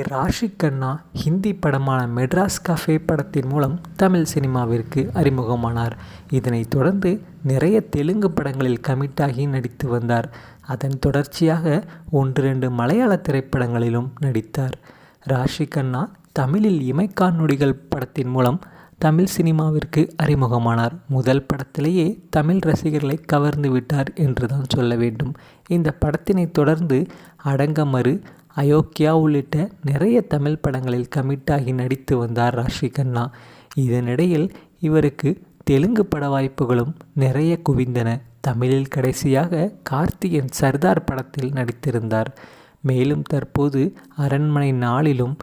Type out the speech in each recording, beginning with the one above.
ராஷி கண்ணா ஹிந்தி படமான மெட்ராஸ் கஃபே படத்தின் மூலம் தமிழ் சினிமாவிற்கு அறிமுகமானார். இதனைத் தொடர்ந்து நிறைய தெலுங்கு படங்களில் கமிட்டாகி நடித்து வந்தார். அதன் தொடர்ச்சியாக ஒன்று ரெண்டு மலையாள திரைப்படங்களிலும் நடித்தார். ராஷி கண்ணா தமிழில் இமைக்கான் நொடிகள் படத்தின் மூலம் தமிழ் சினிமாவிற்கு அறிமுகமானார். முதல் படத்திலேயே தமிழ் ரசிகர்களை கவர்ந்து விட்டார் என்றுதான் சொல்ல வேண்டும். இந்த படத்தினை தொடர்ந்து அடங்கமறு அயோக்கியா உள்ளிட்ட நிறைய தமிழ் படங்களில் கமிட்டாகி நடித்து வந்தார் ராஷி கண்ணா. இதனிடையில் இவருக்கு தெலுங்கு பட வாய்ப்புகளும் நிறைய குவிந்தன. தமிழில் கடைசியாக கார்த்திகன் சர்தார் படத்தில் நடித்திருந்தார். மேலும் தற்போது அரண்மனை நாளிலும்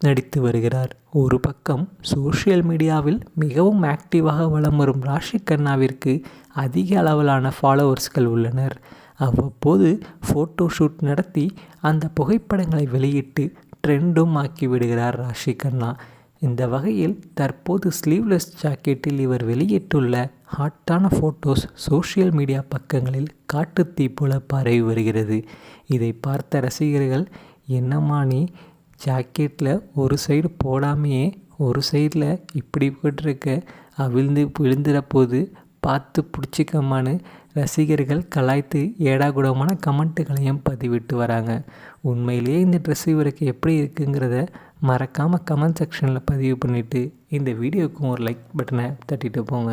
நடித்து வருகிறார். ஒரு பக்கம் சோஷியல் மீடியாவில் மிகவும் ஆக்டிவாக வலம் வரும் ராஷி கண்ணாவிற்கு அதிக அளவிலான ஃபாலோவர்ஸ்கள் உள்ளனர். அவ்வப்போது ஃபோட்டோ ஷூட் நடத்தி அந்த புகைப்படங்களை வெளியிட்டு ட்ரெண்டும் ஆக்கி விடுகிறார் ராஷி கண்ணா. இந்த வகையில் தற்போது ஸ்லீவ்லெஸ் ஜாக்கெட்டில் இவர் வெளியிட்டுள்ள ஹாட்டான ஃபோட்டோஸ் சோஷியல் மீடியா பக்கங்களில் காட்டுத்தீ போல பரவி வருகிறது. இதை பார்த்த ரசிகர்கள் என்னம்மா நீ ஜாக்கெட்டில் ஒரு சைடு போடாமையே ஒரு சைடில் இப்படி போட்டிருக்க அவிழ்ந்து விழுந்துற போது பார்த்து பிடிச்சிக்கம்மான்னு ரசிகர்கள் கலாய்த்து ஏடாகுடமான கமெண்ட்டுகளையும் பதிவிட்டு வராங்க. உண்மையிலேயே இந்த ட்ரெஸ் இவருக்கு எப்படி இருக்குங்கிறத மறக்காமல் கமெண்ட் செக்ஷனில் பதிவு பண்ணிவிட்டு இந்த வீடியோவுக்கும் ஒரு லைக் பட்டனை தட்டிட்டு போங்க.